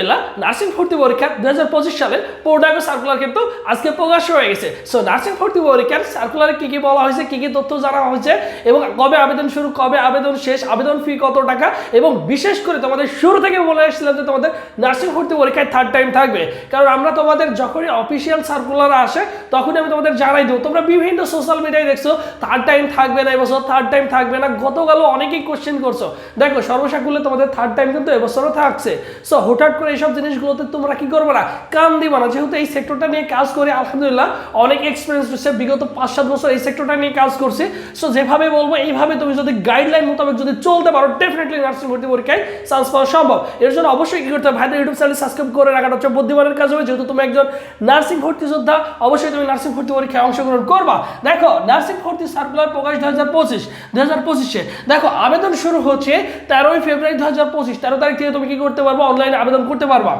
আলহামদুলিল্লাহ নার্সিং ভর্তি পরীক্ষা দু হাজার পঁচিশ সালের পূর্ণাঙ্গ সার্কুলার কিন্তু আজকে প্রকাশ হয়ে গেছে। সো নার্সিং ভর্তি পরীক্ষার সার্কুলারে কি কি বলা হয়েছে, কি কি তথ্য জানা হয়েছে, এবং কবে আবেদন শুরু, কবে আবেদন শেষ, আবেদন ফি কত টাকা, এবং বিশেষ করে তোমাদের শুরু থেকে বলে এসেছিলাম যে তোমাদের নার্সিং ভর্তি পরীক্ষায় থার্ড টাইম থাকবে। কারণ আমরা তোমাদের যখনই অফিসিয়াল সার্কুলার আসে, তখনই আমি তোমাদের জানাই দেবো। তোমরা বিভিন্ন সোশ্যাল মিডিয়ায় দেখছ থার্ড টাইম থাকবে না এবছর থার্ড টাইম থাকবে না, গতকালও অনেকেই কোশ্চেন করছ। দেখো, সর্বসাকুল্যে তোমাদের থার্ড টাইম কিন্তু এবছরও থাকছে। সো হঠাৎ করে এইসব জিনিসগুলোতে তোমরা কি করবে না? কান দিবা না। যেহেতু এই সেক্টরটা নিয়ে কাজ করে, আলহামদুলিল্লাহ, অনেক এক্সপিরিয়েন্স রয়েছে। বিগত পাঁচ সাত বছর এই সেক্টরটা নিয়ে কাজ করছি। সো যেভাবে বলব, এইভাবে তুমি যদি গাইডলাইন মোতাবেক যদি চলতে পারো ডেফিনেটলি নার্সিং ভর্তি পরীক্ষায় চান্স পাওয়া সম্ভব। এর জন্য অবশ্যই কি করতে হবে? ভাইদের ইউটিউব চ্যানেল সাবস্ক্রাইব করে রাখাটা হচ্ছে বুদ্ধিমানের কাজ হবে। যেহেতু তুমি একজন নার্সিং ভর্তি যোদ্ধা, অবশ্যই তুমি নার্সিং ভর্তি পরীক্ষায় অংশগ্রহণ করবা। দেখো নার্সিং ভর্তি সার্কুলার প্রকাশ দু হাজার পঁচিশ দু হাজার পঁচিশে। দেখো, আবেদন শুরু হচ্ছে তেরোই ফেব্রুয়ারি দু হাজার পঁচিশ। তেরো তারিখ থেকে তুমি কি করতে পারবা? অনলাইনে আবেদন করতে পারবা।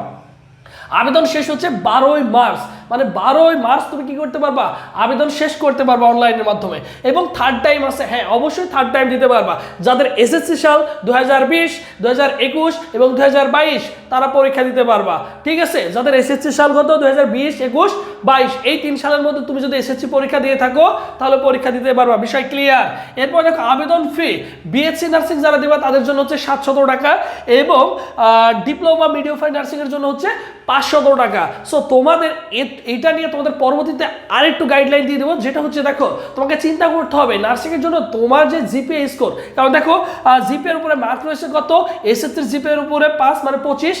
আবেদন শেষ হচ্ছে বারোই মার্চ। মানে বারোই মার্চ তুমি কি করতে পারবা? আবেদন শেষ করতে পারবা অনলাইনের মাধ্যমে। এবং থার্ড টাইম আছে হ্যাঁ অবশ্যই থার্ড টাইম দিতে পারবা। যাদের এসএসসি সাল দু হাজার বিশ একুশ এবং দু হাজার বাইশ, তারা পরীক্ষা দিতে পারবা। ঠিক আছে? যাদের এসএসসি সাল কত? দু হাজার বিশ, একুশ, বাইশ, এই তিন সালের মধ্যে তুমি যদি এসএসসি পরীক্ষা দিয়ে থাকো, তাহলে পরীক্ষা দিতে পারবা। বিষয় ক্লিয়ার এরপর দেখো, আবেদন ফি বিএসসি নার্সিং যারা দেবা, তাদের জন্য হচ্ছে সাতশত টাকা এবং ডিপ্লোমা মিডিওফাই নার্সিংয়ের জন্য হচ্ছে পাঁচশত টাকা। সো তোমাদের এ- এটা নিয়ে তোমাদের পরবর্তীতে আরেকটু গাইডলাইন দিয়ে দেবো, যেটা হচ্ছে দেখো, তোমাকে চিন্তা করতে হবে নার্সিংয়ের জন্য তোমার যে জিপিএ স্কোর কারণ দেখো জিপিএর উপরে মার্ক রয়েছে কত? এসএসসির জিপিএর উপরে পাঁচ মানে পঁচিশ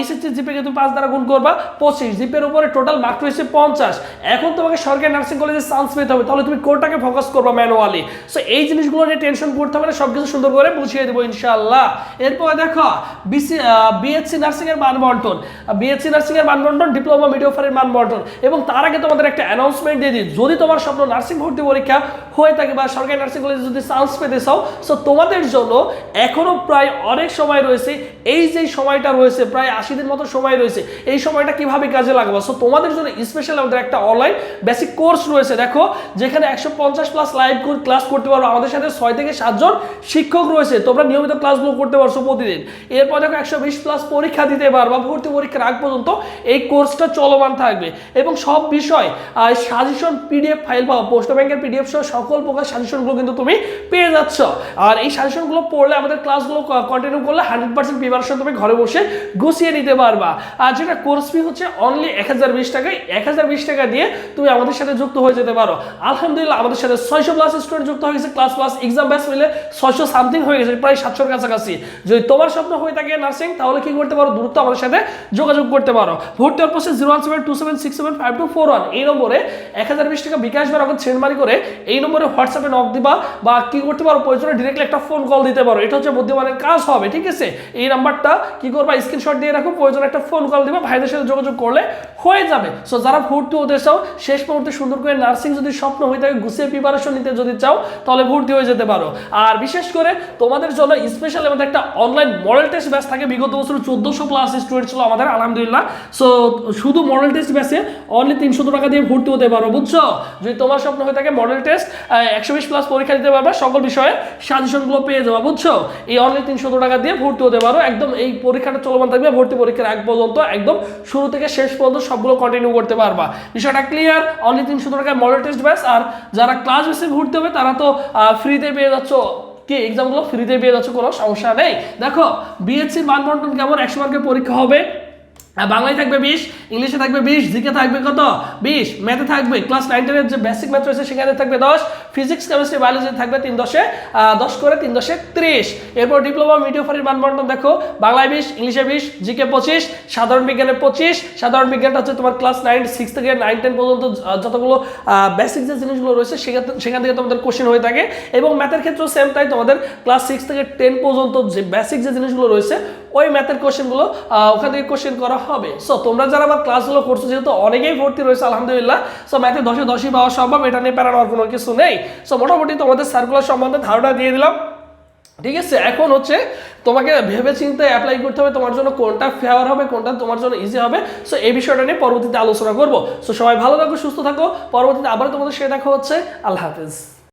এসএসসি জিপিএকে তুমি পাঁচ দ্বারা গুণ করবা, পঁচিশ জিপিএর উপরে টোটাল মার্ক রয়েছে পঞ্চাশ। এখন তোমাকে সরকারি নার্সিং কলেজে চান্স পেতে হবে, তাহলে তুমি কোনটাকে ফোকাস করবা ম্যানুয়ালি সো এই জিনিসগুলো নিয়ে টেনশন করতে হবে না সব কিছু সুন্দর করে বুঝিয়ে দেবো ইনশাআল্লাহ। এরপর দেখো বিসি বিএসসি নার্সিং এর মান বন্টন বিএসসি নার্সিং এর মান বন্টন ডিপ্লোমা মিডিওফারের মান বন্টন এবং তার আগে তোমাদের একটা অ্যানাউন্সমেন্ট দিয়ে দিই। যদি তোমার স্বপ্ন নার্সিং ভর্তি পরীক্ষা হয়ে থাকে বা সরকারি নার্সিং কলেজে যদি চান্স পেতে চাও সো তোমাদের জন্য এখনও প্রায় অনেক সময় রয়েছে। এই যে সময়টা রয়েছে, প্রায় আশি দিন মতো সময় রয়েছে, এই সময়টা কীভাবে কাজে লাগাবো? সো তোমাদের জন্য স্পেশাল আমাদের একটা অনলাইন বেসিক কোর্স রয়েছে। দেখো, যেখানে একশো পঞ্চাশ প্লাস লাইভ ক্লাস করতে পারব। আমাদের সাথে ছয় থেকে সাতজন শিক্ষক রয়েছে। তোমরা নিয়মিত ক্লাসগুলো করতে পারছ প্রতিদিন। এরপর দেখো একশো বিশ প্লাস পরীক্ষা দিতে পারবা। ভর্তি পরীক্ষার আগ পর্যন্ত এই কোর্সটা চলমান থাকবে। এবং সব বিষয় সাজেশন পিডিএফ ফাইল পাবো পোস্ট ব্যাংকের পিডিএফ সহ সকল প্রকার সাজেশনগুলো কিন্তু তুমি পেয়ে যাচ্ছ। আর এই সাজেশনগুলো পড়লে আমাদের ক্লাসগুলো কন্টিনিউ করলে হান্ড্রেড পার্সেন্ট প্রিপারেশন তুমি ঘরে বসে গুছিয়ে নিতে পারবা। আর যেটা কোর্স ফি হচ্ছে অনলি এক হাজার বিশ টাকায়, এক হাজার বিশ টাকা দিয়ে তুমি আমাদের সাথে যুক্ত হয়ে যেতে পারো। আলহামদুলিল্লাহ, আমাদের সাথে ছয়শো প্লাস স্টুডেন্ট যুক্ত হয়ে গেছে ক্লাস প্লাস এক্সাম ব্যাস মিলে ছয়শো সামথিং হয়ে গেছে, প্রায় সাতশোর কাছাকাছি। যদি তোমার স্বপ্ন হয়ে থাকে নার্সিং তাহলে কি করতে পারো? দ্রুত আমাদের সাথে যোগাযোগ করতে পারো। ভর্তি হওয়ার zero one seven two seven এই নম্বরে এক হাজার বিশ টাকা বিকাশ করে এই নম্বরে হোয়াটসঅ্যাপে নক দিবা বা কি করতে পারো, প্রয়োজনে ডিরেক্টলি একটা ফোন কল দিতে পারো। এটা হচ্ছে বুদ্ধিমানের কাজ হবে, ঠিক আছে? এই নাম্বারটা কি করবা স্ক্রিনশট দিয়ে রাখো, প্রয়োজনে একটা ফোন কল দিবা, ভাইদের সাথে যোগাযোগ করলে হয়ে যাবে। সো যারা হতে চাও, শেষ মুহূর্তে সুন্দর করে নার্সিং যদি স্বপ্ন হয়ে থাকে, গুছিয়ে প্রিপারেশন নিতে যদি চাও, তাহলে ভর্তি হয়ে যেতে পারো। আর বিশেষ করে তোমাদের জন্য স্পেশাল আমাদের একটা অনলাইন মডেল টেস্ট থাকে। বিগত বছর চোদ্দোশো প্লাস স্টুডেন্ট ছিল আমাদের, আলহামদুলিল্লাহ। সো শুধু মডেল টেস্ট অনলি তিনশো টাকা দিয়ে ভর্তি হতে পারো, বুঝছ? যদি তোমার স্বপ্ন হয়ে থাকে মডেল টেস্ট একশো বিশ প্লাস পরীক্ষা দিতে পারবে, সকল বিষয়ে সাজেশনগুলো পেয়ে যাবা, বুঝছ? এই অনলি তিনশো টাকা দিয়ে ভর্তি হতে পারো, একদম এই পরীক্ষাটা চলমান থাকবে, ভর্তি পরীক্ষার এক পর্যন্ত, একদম শুরু থেকে শেষ পর্যন্ত সবগুলো কন্টিনিউ করতে পারবা। বিষয়টা ক্লিয়ার অনলি তিনশো টাকায় মডেল টেস্ট ব্যাচ আর যারা ক্লাস বেসে ভর্তি হবে, তারা তো ফ্রিতে পেয়ে যাচ্ছ। কি এক্সামগুলো ফ্রিতে পেয়ে যাচ্ছ, কোনো সমস্যা নেই? দেখো বিএসসির মানবন্টন কেমন? একশো মার্কের পরীক্ষা হবে। বাংলায় থাকবে বিশ, ইংলিশে থাকবে বিশ, জিকে থাকবে কত? বিশ, ম্যাথে থাকবে, ক্লাস নাইন টেনের যে বেসিক ম্যাথ রয়েছে সেখানে থাকবে দশ ফিজিক্স কেমিস্ট্রি বায়োলজি থাকবে তিন দশে দশ করে তিন দশে ত্রিশ। এরপর ডিপ্লোমা মিডিওফারির মানবন্টন দেখো বাংলায় বিশ, ইংলিশে বিশ জিকে পঁচিশ, সাধারণ বিজ্ঞানে পঁচিশ, সাধারণ বিজ্ঞানটা হচ্ছে তোমার ক্লাস নাইন সিক্স থেকে নাইন টেন পর্যন্ত যতগুলো বেসিক যে জিনিসগুলো রয়েছে সেখান সেখান থেকে তোমাদের কোশ্চেন হয়ে থাকে। এবং ম্যাথের ক্ষেত্রেও সেম তাই তোমাদের ক্লাস সিক্স থেকে টেন পর্যন্ত যে বেসিক যে জিনিসগুলো রয়েছে, ওই ম্যাথের কোশ্চেনগুলো ওখান থেকে কোশ্চেন করা হবে। সো তোমরা যারা আমার ক্লাসগুলো করছ, যেহেতু অনেকেই ভর্তি রয়েছে, আলহামদুলিল্লাহ সো ম্যাথে দশে দশই পাওয়া সম্ভব, এটা নিয়ে প্যারা নেওয়ার কোনো কিছু নেই। সো মোটামুটি তোমাদের সার্কুলার সম্বন্ধে ধারণা দিয়ে দিলাম। ঠিক আছে? এখন হচ্ছে তোমাকে ভেবে চিন্তে অ্যাপ্লাই করতে হবে তোমার জন্য কোনটা ফেয়ার হবে, কোনটা তোমার জন্য ইজি হবে। সো এই বিষয়টা নিয়ে পরবর্তীতে আলোচনা করব। সো সবাই ভালো থাকো, সুস্থ থাকো। পরবর্তীতে আবার তোমাদের সে দেখা হচ্ছে। আল্লাহ হাফিজ।